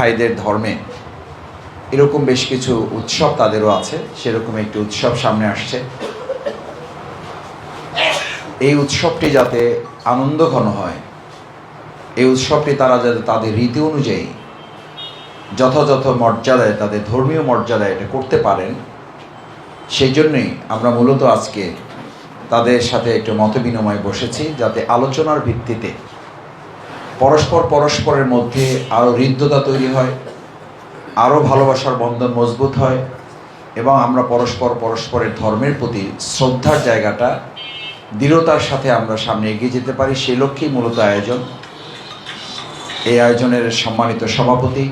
ভাইদের ধর্মে এরকম বেশ কিছু উৎসব তাদেরও আছে, সেরকম একটি উৎসব সামনে আসছে। এই উৎসবটি যাতে আনন্দ ঘন হয়, এই উৎসবটি তারা যাতে তাদের রীতি অনুযায়ী যথাযথ মর্যাদায়, তাদের ধর্মীয় মর্যাদায় এটা করতে পারেন, সেই জন্যই আমরা মূলত আজকে তাদের সাথে একটু মতবিনিময় বসেছি, যাতে আলোচনার ভিত্তিতে পরস্পর পরস্পরের মধ্যে আরও হৃদ্যতা তৈরি হয় আরও ভালোবাসার বন্ধন মজবুত হয় এবং আমরা পরস্পর পরস্পরের ধর্মের প্রতি শ্রদ্ধার জায়গাটা, দৃঢ়তার সাথে আমরা সামনে এগিয়ে যেতে পারি। সেই লক্ষ্যেই মূলত আয়োজন। এই আয়োজনের সম্মানিত সভাপতি,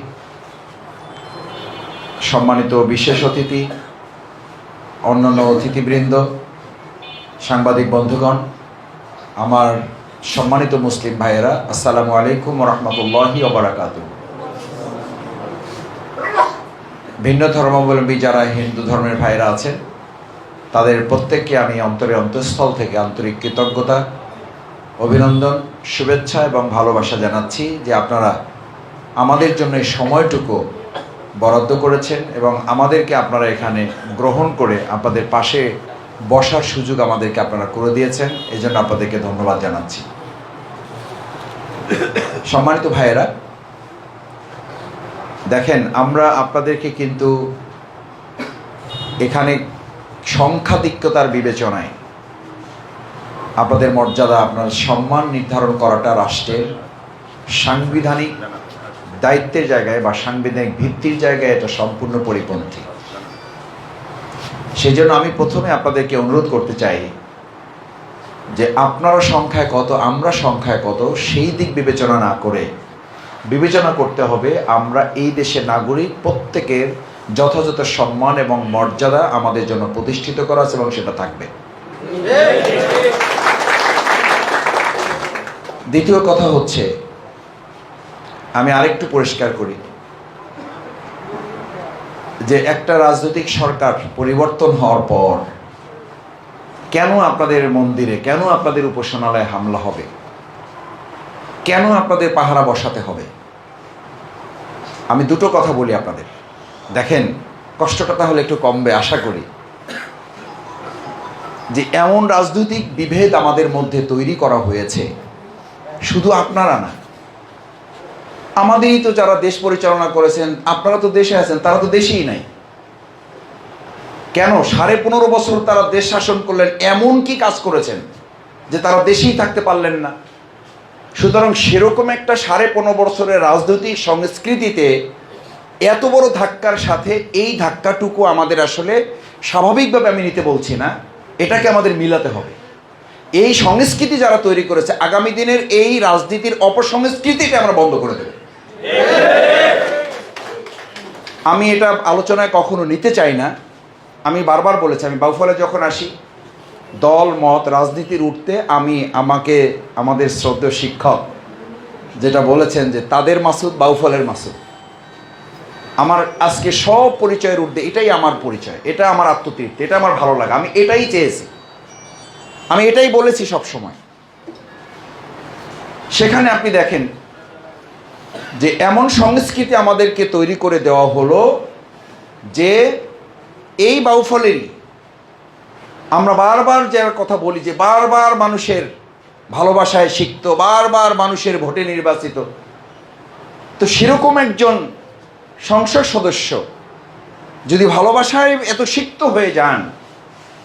সম্মানিত বিশেষ অতিথি, অন্যান্য অতিথিবৃন্দ, সাংবাদিক বন্ধুগণ, আমার সম্মানিত মুসলিম ভাইয়েরা, আসসালামু আলাইকুম রহমতুল্লাহি ওবরাকাতু ভিন্ন ধর্মাবলম্বী যারা হিন্দু ধর্মের ভাইয়েরা আছেন, তাদের প্রত্যেককে আমি অন্তরে অন্তঃস্থল থেকে আন্তরিক কৃতজ্ঞতা, অভিনন্দন, শুভেচ্ছা এবং ভালোবাসা জানাচ্ছি যে আপনারা আমাদের জন্য এই সময়টুকু বরাদ্দ করেছেন এবং আমাদেরকে আপনারা এখানে গ্রহণ করে আপনাদের পাশে বসার সুযোগ আমাদেরকে আপনারা করে দিয়েছেন। এই জন্য আপনাদেরকে ধন্যবাদ জানাচ্ছি। সম্মানিত ভাইয়েরা, দেখেন, আমরা আপনাদেরকে কিন্তু এখানে সংখ্যাধিক্যতার বিবেচনায় আপনাদের মর্যাদা, আপনার সম্মান নির্ধারণ করাটা রাষ্ট্রের সাংবিধানিক দায়িত্বের জায়গায় বা সাংবিধানিক ভিত্তির জায়গায় এটা সম্পূর্ণ পরিপন্থী। সেই জন্য আমি প্রথমে আপনাদেরকে অনুরোধ করতে চাই যে আপনারা সংখ্যায় কত, আমরা সংখ্যায় কত, সেই দিক বিবেচনা না করে বিবেচনা করতে হবে আমরা এই দেশের নাগরিক, প্রত্যেকের যথাযথ সম্মান এবং মর্যাদা আমাদের জন্য প্রতিষ্ঠিত করা আছে এবং সেটা থাকবে। দ্বিতীয় কথা হচ্ছে, আমি আরেকটু পরিষ্কার করি, যে একটা রাজনৈতিক সরকার পরিবর্তন হওয়ার পর কেন আপনাদের মন্দিরে, কেন আপনাদের উপাসনালয়ে হামলা হবে? কেন আপনাদের পাহারা বসাতে হবে? আমি দুটো কথা বলি আপনাদের। দেখেন, কষ্টটা তাহলে একটু কমবে, আশা করি। যে এমন রাজনৈতিক বিভেদ আমাদের মধ্যে তৈরি করা হয়েছে, শুধু আপনারা না। আমাদেরই তো যারা দেশ পরিচালনা করেছেন, আপনারা তো দেশে আছেন, তারা তো দেশেই নাই। কেন সাড়ে পনেরো বছর তারা দেশ শাসন করলেন, এমন কি কাজ করেছেন যে তারা দেশেই থাকতে পারলেন না? সুতরাং সেরকম একটা সাড়ে পনেরো বছরের রাজনৈতিক সংস্কৃতিতে এত বড় ধাক্কার সাথে এই ধাক্কাটুকু আমাদের আসলে স্বাভাবিকভাবে আমি নিতে বলছি না, এটাকে আমাদের মিলাতে হবে। এই সংস্কৃতি যারা তৈরি করেছে, আগামী দিনের এই রাজনীতির অপসংস্কৃতিটা আমরা বন্ধ করে দেব। আমি এটা আলোচনায় কখনো নিতে চাই না আমি বারবার বলেছি, আমি বাউফলে যখন আসি, দল, মত, রাজনীতির উঠতে আমি আমাকে, আমাদের শ্রদ্ধেয় শিক্ষক যেটা বলেছেন যে তাদের মাসুদ, বাউফলের মাসুদ। আমার আজকে সব পরিচয়ের ঊর্ধ্বে এটাই আমার পরিচয়, এটা আমার আত্মতৃপ্তি, এটা আমার ভালো লাগে, আমি এটাই চেয়েছি। আমি এটাই বলেছি সব সময় সেখানে আপনি দেখেন যে এমন সংস্কৃতি আমাদেরকে তৈরি করে দেওয়া হলো যে এই বাউফলেরই আমরা বারবার যার কথা বলি যে বারবার মানুষের ভালোবাসায় শিখত বারবার মানুষের ভোটে নির্বাচিত। তো সেরকম একজন সংসদ সদস্য যদি ভালোবাসায় এত সিক্ত হয়ে যান,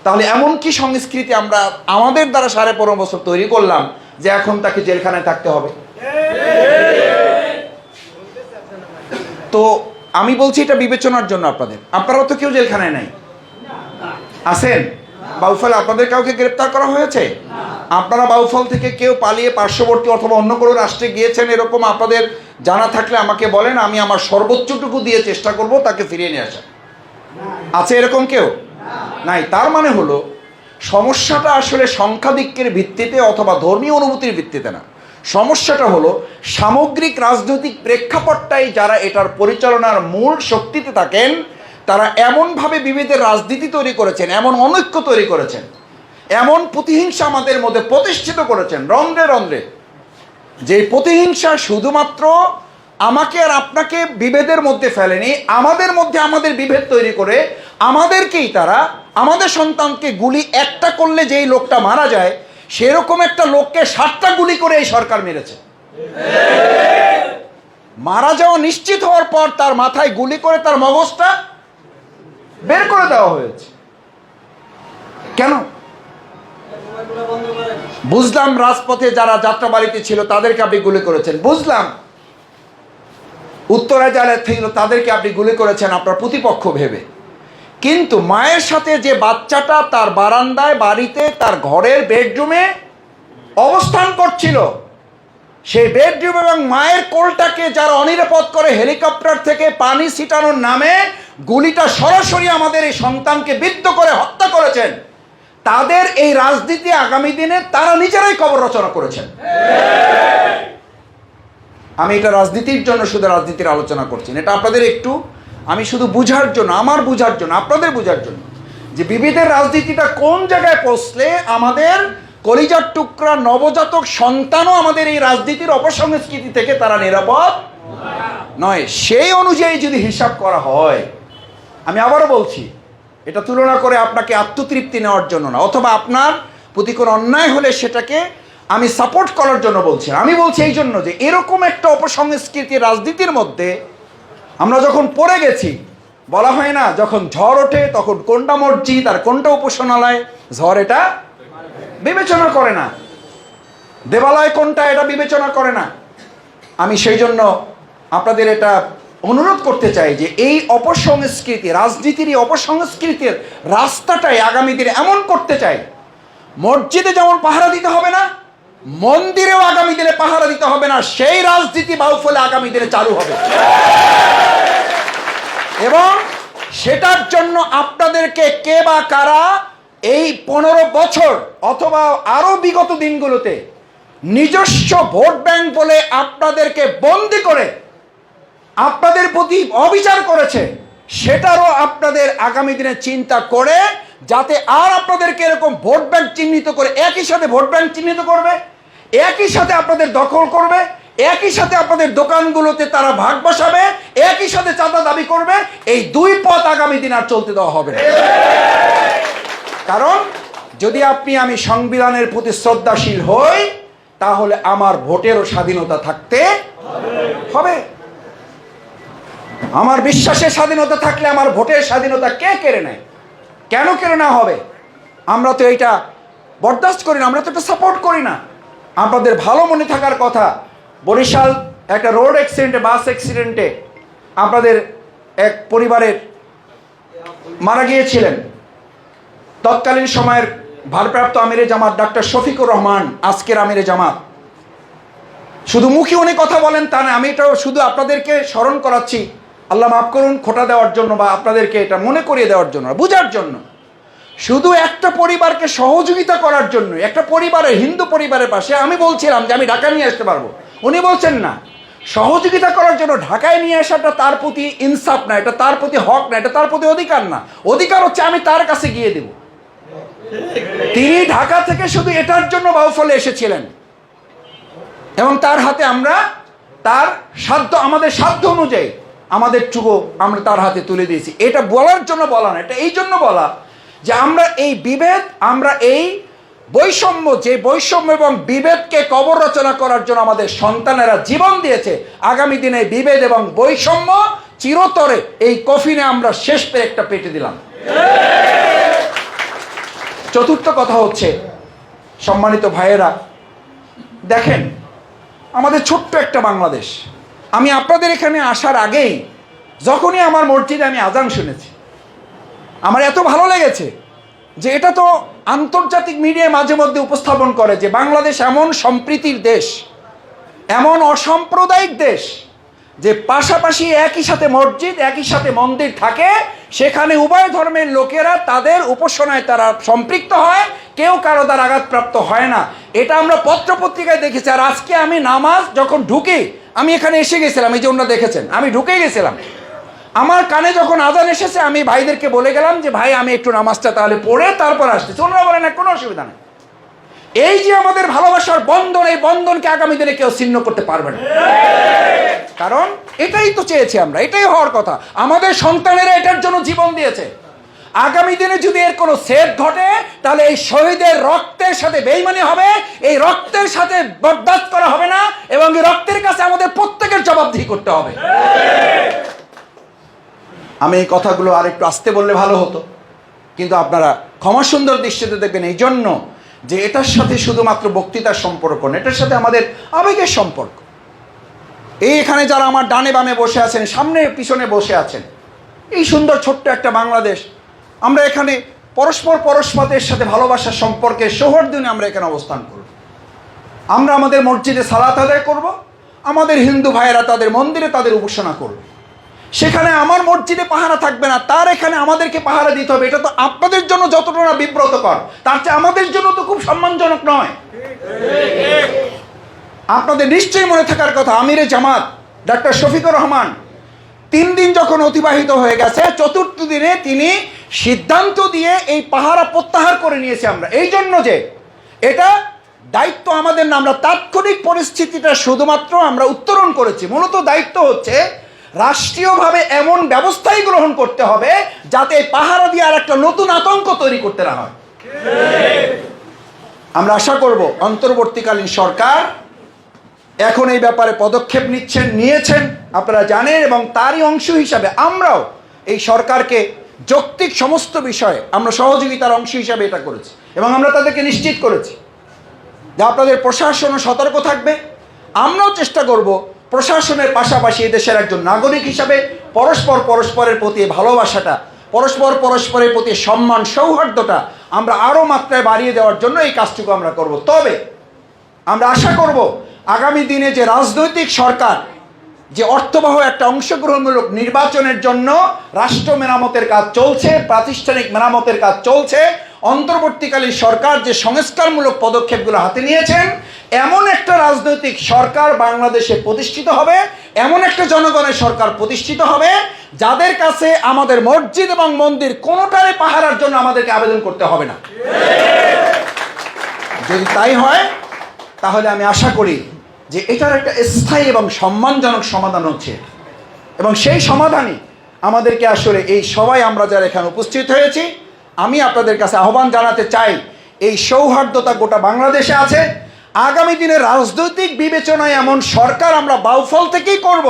তাহলে এমন কি সংস্কৃতি আমরা আমাদের দ্বারা সাড়ে পনেরো বছর তৈরি করলাম যে এখন তাকে জেলখানায় থাকতে হবে? তো আমি বলছি এটা বিবেচনার জন্য আপনাদের। আপনারাও তো কেউ জেলখানায় নাই। আছেন? বাউফল আপনাদের কাউকে গ্রেপ্তার করা হয়েছে? আপনারা বাউফল থেকে কেউ পালিয়ে পার্শ্ববর্তী অথবা অন্য কোনো রাষ্ট্রে গিয়েছেন এরকম আপনাদের জানা থাকলে আমাকে বলেন, আমি আমার সর্বোচ্চটুকু দিয়ে চেষ্টা করব তাকে ফিরিয়ে নিয়ে আসা আছে এরকম কেউ? নাই। তার মানে হলো, সমস্যাটা আসলে সংখ্যাধিক্যের ভিত্তিতে অথবা ধর্মীয় অনুভূতির ভিত্তিতে না। সমস্যাটা হলো সামগ্রিক রাজনৈতিক প্রেক্ষাপটটাই যারা এটার পরিচালনার মূল শক্তিতে থাকেন, তারা এমনভাবে বিভেদের রাজনীতি তৈরি করেছেন, এমন অনৈক্য তৈরি করেছেন, এমন প্রতিহিংসা আমাদের মধ্যে প্রতিষ্ঠিত করেছেন, রন্ধ্রে রন্ধ্রে। যে প্রতিহিংসা শুধুমাত্র আমাকে আর আপনাকে বিভেদের মধ্যে ফেলেনি, আমাদের মধ্যে আমাদের বিভেদ তৈরি করে আমাদেরকেই তারা, আমাদের সন্তানকে গুলি একটা করলে যেই লোকটা মারা যায় সেরকম একটা লোককে সাতটা গুলি করে এই সরকার মেরেছে। মারা যাওয়া নিশ্চিত হওয়ার পর তার মাথায় গুলি করে তার মগজটা বের করে দেওয়া হয়েছে। কেন? বুঝলাম রাজপথে যারা যাত্রাবাড়িতে ছিল তাদেরকে আপনি গুলি করেছেন। বুঝলাম। উত্তরায় যারা ছিল তাদেরকে আপনি গুলি করেছেন আপনার প্রতিপক্ষ ভেবে। কিন্তু মায়ের সাথে যে বাচ্চাটা তার বারান্দায়, বাড়িতে, তার ঘরের বেডরুমে অবস্থান করছিল, সেই বেডরুম এবং মায়ের কোলটাকে যারা অনিরাপদ করে হেলিকপ্টার থেকে পানি ছিটানোর নামে গুলিটা সরাসরি আমাদের এই সন্তানকে বিদ্ধ করে হত্যা করেছেন, তাদের এই রাজনীতি আগামী দিনে তারা নিজেরাই কবর রচনা করেছেন। আমি এটা রাজনীতির জন্য শুধু রাজনীতির আলোচনা করছি এটা আপনাদের একটু আমি শুধু বুঝার জন্য, আমার বুঝার জন্য, আপনাদের বুঝার জন্য যে বিবিধের রাজনীতিটা কোন জায়গায় পৌঁছলে আমাদের কলিজার টুকরা নবজাতক সন্তানও আমাদের এই রাজনীতির অপসংস্কৃতি থেকে তারা নিরাপদ নয়। সেই অনুযায়ী যদি হিসাব করা হয়, আমি আবারও বলছি, এটা তুলনা করে আপনাকে আত্মতৃপ্তি নেওয়ার জন্য না, অথবা আপনার প্রতি কোনো অন্যায় হলে সেটাকে আমি সাপোর্ট করার জন্য বলছি আমি বলছি এই জন্য যে এরকম একটা অপসংস্কৃতি রাজনীতির মধ্যে আমরা যখন পড়ে গেছি, বলা হয় না, যখন ঝড় ওঠে তখন কোনটা মসজিদ আর কোনটা উপাসনালয়, ঝড় এটা বিবেচনা করে না। দেবালয় কোনটা এটা বিবেচনা করে না। আমি সেই জন্য আপনাদের এটা অনুরোধ করতে চাই যে এই অপসংস্কৃতি, রাজনীতির এই অপসংস্কৃতির রাস্তাটাই আগামী দিনে এমন করতে চাই। মসজিদে যেমন পাহারা দিতে হবে না মন্দিরেও আগামী দিনে পাহারা দিতে হবে না, সেই রাজনীতি বাউফলে আগামী দিনে চালু হবে। এবং সেটার জন্য আপনাদেরকে কে বা কারা এই পনেরো বছর অথবা আরও বিগত দিনগুলোতে নিজস্ব ভোট ব্যাংক বলে আপনাদেরকে বন্দি করে আপনাদের প্রতি অবিচার করেছে, সেটারও আপনাদের আগামী দিনে চিন্তা করে যাতে আর আপনাদেরকে এরকম ভোট ব্যাংক চিহ্নিত করে একই সাথে ভোট ব্যাংক চিহ্নিত করবে, একই সাথে আপনাদের দখল করবে, একই সাথে আপনাদের দোকানগুলোতে তারা ভাগ বসাবে, একই সাথে চাঁদা দাবি করবে, এই দুই পথ আগামী দিন আর চলতে দেওয়া হবে কারণ যদি আপনি আমি সংবিধানের প্রতি শ্রদ্ধাশীল হই, তাহলে আমার ভোটেরও স্বাধীনতা থাকতে হবে। আমার বিশ্বাসের স্বাধীনতা থাকলে আমার ভোটের স্বাধীনতা কে কেড়ে নেয়? কেন কেন না হবে? আমরা তো এইটা বরদাস্ত করি না, আমরা তো এটা সাপোর্ট করি না। আপনাদের ভালো মনে থাকার কথা, বরিশাল একটা রোড অ্যাক্সিডেন্টে বাস অ্যাক্সিডেন্টে আপনাদের এক পরিবারের মারা গিয়েছিলেন। তৎকালীন সময়ের ভারপ্রাপ্ত আমিরে জামাত ডাক্তার শফিকুর রহমান, আজকের আমিরে জামাত। শুধু মুখে উনি কথা বলেন তা না, আমি এটাও শুধু আপনাদেরকে স্মরণ করাচ্ছি। আল্লাহ মাফ করুন, খোটা দেওয়ার জন্য বা আপনাদেরকে এটা মনে করিয়ে দেওয়ার জন্য বোঝার জন্য। শুধু একটা পরিবারকে সহযোগিতা করার জন্য, একটা পরিবারের, হিন্দু পরিবারের পাশে আমি বলছিলাম যে আমি ঢাকা নিয়ে আসতে পারব। উনি বলছেন না। সহযোগিতা করার জন্য ঢাকায় নিয়ে আসাটা তার প্রতি ইনসাফ না, এটা তার প্রতি হক না, এটা তার প্রতি অধিকার না। অধিকার হচ্ছে আমি তার কাছে গিয়ে দেব। তিনি ঢাকা থেকে শুধু এটার জন্য বাউফলে এসেছিলেন। এবং তার হাতে আমরা তার সাধ্য, আমাদের সাধ্য অনুযায়ী আমাদের টুকু আমরা তার হাতে তুলে দিয়েছি। এটা বলার জন্য বলা না, এটা এই জন্য বলা যে আমরা এই বিভেদ, আমরা এই বৈষম্য, যে বৈষম্য এবং বিভেদকে কবর রচনা করার জন্য আমাদের সন্তানেরা জীবন দিয়েছে, আগামী দিনে বিভেদ এবং বৈষম্য চিরতরে এই কফিনে আমরা শেষ পেয়ে একটা পেটে দিলাম। চতুর্থ কথা হচ্ছে, সম্মানিত ভাইয়েরা, দেখেন, আমাদের ছোট্ট একটা বাংলাদেশ। আমি আপনাদের এখানে আসার আগেই যখনই আমার মসজিদে আমি আজান শুনেছি, আমার এত ভালো লেগেছে যে এটা তো আন্তর্জাতিক মিডিয়ায় মাঝে মধ্যে উপস্থাপন করে যে বাংলাদেশ এমন সম্প্রীতির দেশ, এমন অসাম্প্রদায়িক দেশ, যে পাশাপাশি একই সাথে মসজিদ, একই সাথে মন্দির থাকে, সেখানে উভয় ধর্মের লোকেরা তাদের উপাসনায় তারা সম্পৃক্ত হয় কেউ কারও দ্বারা আঘাতপ্রাপ্ত হয় না। এটা আমরা পত্রপত্রিকায় দেখেছি। আর আজকে আমি নামাজ যখন ঢুকি, আমি এখানে এসে গেছিলাম, এই যে ওনারা দেখেছেন, আমি ঢুকে গেছিলাম। আমার কানে যখন আজান এসেছে, আমি ভাইদেরকে বলে গেলাম যে, ভাই, আমি একটু নামাজটা তাহলে পড়ে তারপর আসতেছি ওনারা বলেন, না, কোনো অসুবিধা নেই। এই যে আমাদের ভালোবাসার বন্ধন, এই বন্ধনকে আগামী দিনে কেউ ছিন্ন করতে পারবে না। কারণ এটাই তো চেয়েছি আমরা, এটাই হওয়ার কথা। আমাদের সন্তানেরা এটার জন্য জীবন দিয়েছে। আগামী দিনে যদি এর কোনো সেট ঘটে, তাহলে এই শহীদের রক্তের সাথে বেইমানি হবে, এই রক্তের সাথে বরদাস্ত করা হবে না, এবং এই রক্তের কাছে আমাদের প্রত্যেকের জবাবদিহি করতে হবে। আমি এই কথাগুলো আরেকটু আসতে বললে ভালো হতো, কিন্তু আপনারা ক্ষমা সুন্দর দৃষ্টিতে দেখবেন, এই জন্য যে এটার সাথে শুধুমাত্র বক্তৃতার সম্পর্ক না, এটার সাথে আমাদের আবেগের সম্পর্ক। এই এখানে যারা আমার ডানে বামে বসে আছেন, সামনে পিছনে বসে আছেন, এই সুন্দর ছোট্ট একটা বাংলাদেশ আমরা এখানে পরস্পর পরস্পরের সাথে ভালোবাসার সম্পর্কে সৌহার্দ্যনে আমরা এখানে অবস্থান করব। আমরা আমাদের মসজিদে সালাত আদায় করব, আমাদের হিন্দু ভাইয়েরা তাদের মন্দিরে তাদের উপাসনা করবে। সেখানে আমার মসজিদে পাহারা থাকবে না, তার এখানে আমাদেরকে পাহারা দিতে হবে। এটা তো আপনাদের জন্য যতটা না বিব্রতকর, তার চেয়ে আমাদের জন্য তো খুব সম্মানজনক নয়। আপনাদের নিশ্চয়ই মনে থাকার কথা, আমিরে জামাত, ডাক্তার শফিকুর রহমান তিন দিন যখন অতিবাহিত হয়ে গেছে, চতুর্থ দিনে তিনি সিদ্ধান্ত দিয়ে এই পাহারা প্রত্যাহার করে নিয়েছি আমরা। এই জন্য যে এটা দায়িত্ব আমাদের না, আমরা তাৎক্ষণিক পরিস্থিতিটা শুধুমাত্র আমরা উত্তরণ করেছি। মূলত দায়িত্ব হচ্ছে রাষ্ট্রীয়ভাবে এমন ব্যবস্থাই গ্রহণ করতে হবে যাতে এই পাহারা দিয়ে আর একটা নতুন আতঙ্ক তৈরি করতে না হয়। আমরা আশা করব, অন্তর্বর্তীকালীন সরকার এখন এই ব্যাপারে পদক্ষেপ নিচ্ছেন, নিয়েছেন, আপনারা জানেন, এবং তারই অংশ হিসাবে আমরাও এই সরকারকে যৌক্তিক সমস্ত বিষয়ে আমরা সহযোগিতার অংশ হিসাবে এটা করেছি, এবং আমরা তাদেরকে নিশ্চিত করেছি যে আপনাদের প্রশাসনও সতর্ক থাকবে। আমরাও চেষ্টা করব প্রশাসনের পাশাপাশি এই দেশের একজন নাগরিক হিসাবে পরস্পর পরস্পরের প্রতি ভালোবাসাটা, পরস্পর পরস্পরের প্রতি সম্মান, সৌহার্দ্যটা আমরা আরও মাত্রায় বাড়িয়ে দেওয়ার জন্য এই কাজটুকু আমরা করব। তবে আমরা আশা করব আগামী দিনে যে রাজনৈতিক সরকার, যে অর্থবহ একটা অংশগ্রহণমূলক নির্বাচনের জন্য রাষ্ট্র মেরামতের কাজ চলছে, প্রাতিষ্ঠানিক মেরামতের কাজ চলছে, অন্তর্বর্তীকালীন সরকার যে সংস্কারমূলক পদক্ষেপগুলো হাতে নিয়েছেন, এমন একটা রাজনৈতিক সরকার বাংলাদেশে প্রতিষ্ঠিত হবে, এমন একটা জনগণের সরকার প্রতিষ্ঠিত হবে, যাদের কাছে আমাদের মসজিদ এবং মন্দির কোনোটারে পাহারার জন্য আমাদেরকে আবেদন করতে হবে না। যদি তাই হয়, তাহলে আমি আশা করি যে এটার একটা স্থায়ী এবং সম্মানজনক সমাধান হচ্ছে। এবং সেই সমাধানই আমাদেরকে আসলে এই সবাই আমরা যারা এখানে উপস্থিত হয়েছি, আমি আপনাদের কাছে আহ্বান জানাতে চাই, এই সৌহার্দ্যতা গোটা বাংলাদেশে আছে। আগামী দিনে রাজনৈতিক বিবেচনায় এমন সরকার আমরা বাউফল থেকেই করব।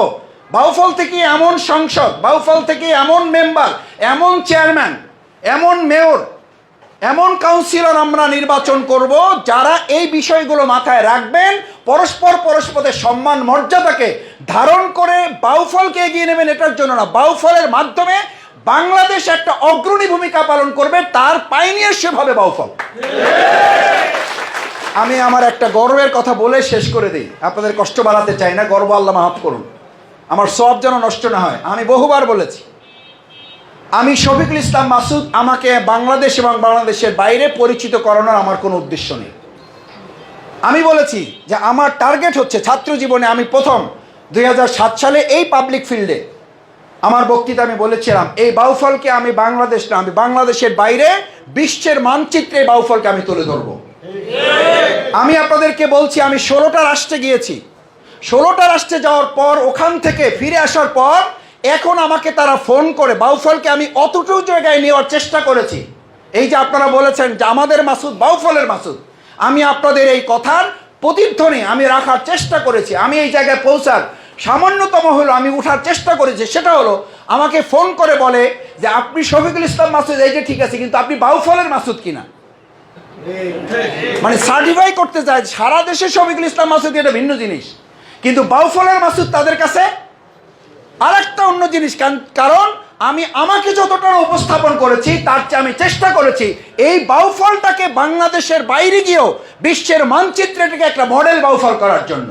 বাউফল থেকে এমন সংসদ, বাউফল থেকে এমন মেম্বার, এমন চেয়ারম্যান, এমন মেয়র এমন কাউন্সিলর আমরা নির্বাচন করব যারা এই বিষয়গুলো মাথায় রাখবেন, পরস্পর পরস্পরের সম্মান, মর্যাদাকে ধারণ করে বাউফলকে এগিয়ে নেবেন, এটার জন্য না। বাউফলের মাধ্যমে বাংলাদেশ একটা অগ্রণী ভূমিকা পালন করবে, তার পাইনিয়ার সেভাবে বাউফল। আমি আমার একটা গর্বের কথা বলে শেষ করে দিই। আপনাদের কষ্ট বাড়াতে চাই না, গর্ব আল্লাহ মাফ করুন। আমার সব যেন নষ্ট না হয়। আমি বহুবার বলেছি আমি শফিকুল ইসলাম মাসুদ, আমাকে বাংলাদেশ এবং বাংলাদেশের বাইরে পরিচিত করানোর আমার কোনো উদ্দেশ্য নেই। আমি বলেছি যে আমার টার্গেট হচ্ছে ছাত্র জীবনে আমি প্রথম দুই হাজার সাত সালে এই পাবলিক ফিল্ডে আমার বক্তৃতা আমি বলেছিলাম, এই বাউফলকে আমি বাংলাদেশ না, আমি বাংলাদেশের বাইরে বিশ্বের মানচিত্রে বাউফলকে আমি তুলে ধরবো। আমি আপনাদেরকে বলছি, আমি ষোলোটা রাষ্ট্রে গিয়েছি। ষোলোটা রাষ্ট্রে যাওয়ার পর, ওখান থেকে ফিরে আসার পর এখন আমাকে তারা ফোন করে, বাউফলকে আমি অতটুকু জায়গায় নেওয়ার চেষ্টা করেছি। এই যে আপনারা বলেছেন যে আমাদের মাসুদ, বাউফলের মাসুদ, আমি আপনাদের এই কথার প্রতিধ্বনি আমি রাখার চেষ্টা করেছি। আমি এই জায়গায় পৌঁছার সামান্যতম হলো আমি উঠার চেষ্টা করেছি, সেটা হলো আমাকে ফোন করে বলে যে আপনি শফিকুল ইসলাম মাসুদ, এই যে ঠিক আছে, কিন্তু আপনি বাউফলের মাসুদ কিনা? মানে সার্টিফাই করতে চায় সারা দেশে শফিকুল ইসলাম মাসুদ, এটা ভিন্ন জিনিস। কিন্তু বাউফলের মাসুদ তাদের কাছে আরেকটা অন্য জিনিস কারণ আমি আমাকে যতটা উপস্থাপন করেছি, তার চেয়ে আমি চেষ্টা করেছি, এই বাউফলটাকে বাংলাদেশের বাইরে গিয়েও বিশ্বের মানচিত্রটাকে একটা মডেল বাউফল করার জন্য।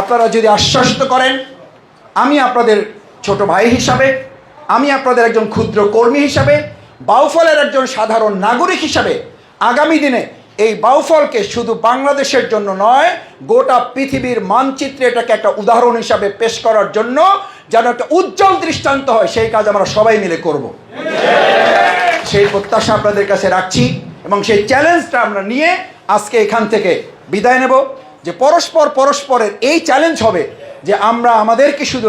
আপনারা যদি আশ্বাসিত করেন, আমি আপনাদের ছোট ভাই হিসাবে, আমি আপনাদের একজন ক্ষুদ্র কর্মী হিসাবে, বাউফলের একজন সাধারণ নাগরিক হিসাবে আগামী দিনে এই বাউফলকে শুধু বাংলাদেশের জন্য নয়, গোটা পৃথিবীর মানচিত্রে এটাকে একটা উদাহরণ হিসাবে পেশ করার জন্য যেন একটা উজ্জ্বল দৃষ্টান্ত হয়, সেই কাজ আমরা সবাই মিলে করব। সেই প্রত্যাশা আপনাদের কাছে রাখছি এবং সেই চ্যালেঞ্জটা আমরা নিয়ে আজকে এখান থেকে বিদায় নেব যে পরস্পর পরস্পরের এই চ্যালেঞ্জ হবে যে আমরা আমাদেরকে শুধু